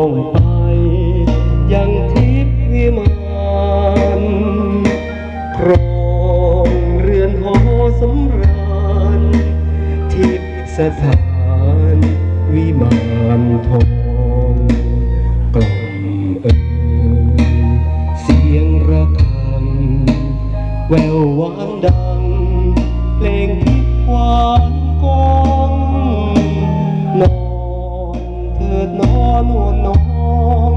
องไป ยังทิพย์วิมานครองเรือนหอสำราญ ทิพย์สถานวิมานทองกล่อมเอ่ยเสียงระฆัง แววหวานดัง ดนอนนวลน้อง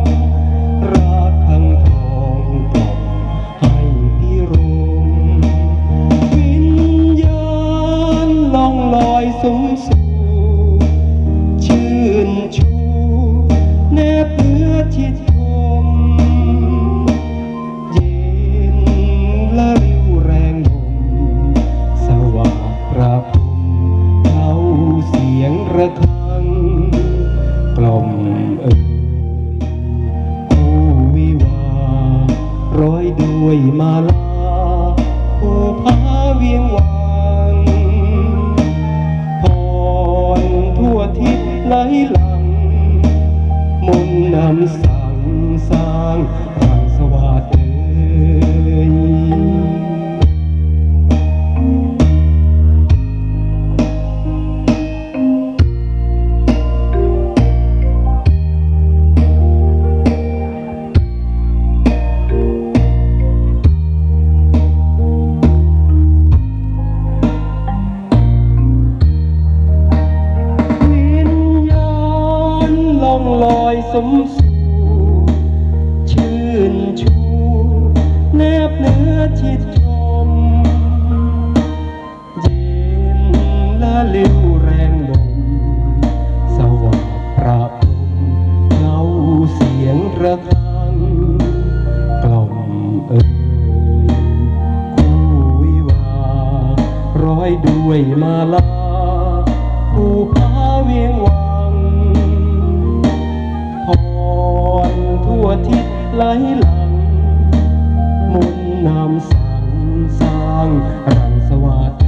รักขังทองกล่อมให้พี่รมวิญญาณล่องลอยสูงสูง กล่อมเอ่ยคู่วิวาร้อยด้วยมาลาโอภาเวียงวังพรทั่วทิศไหลหลัง มนต์นำสั่งสร้างทางสวัสดิ์ ล่องลอยสมสู่ชื่นชูแนบเนื้อชิดชม เย็นละลิ้วแรงลมสว่างประพรมเงาเสียงระฆัง กล่อมเอ่ยคู่วิวา ร้อยด้วยมาลาผู้ นำสังสร้างรังสวัสดิ์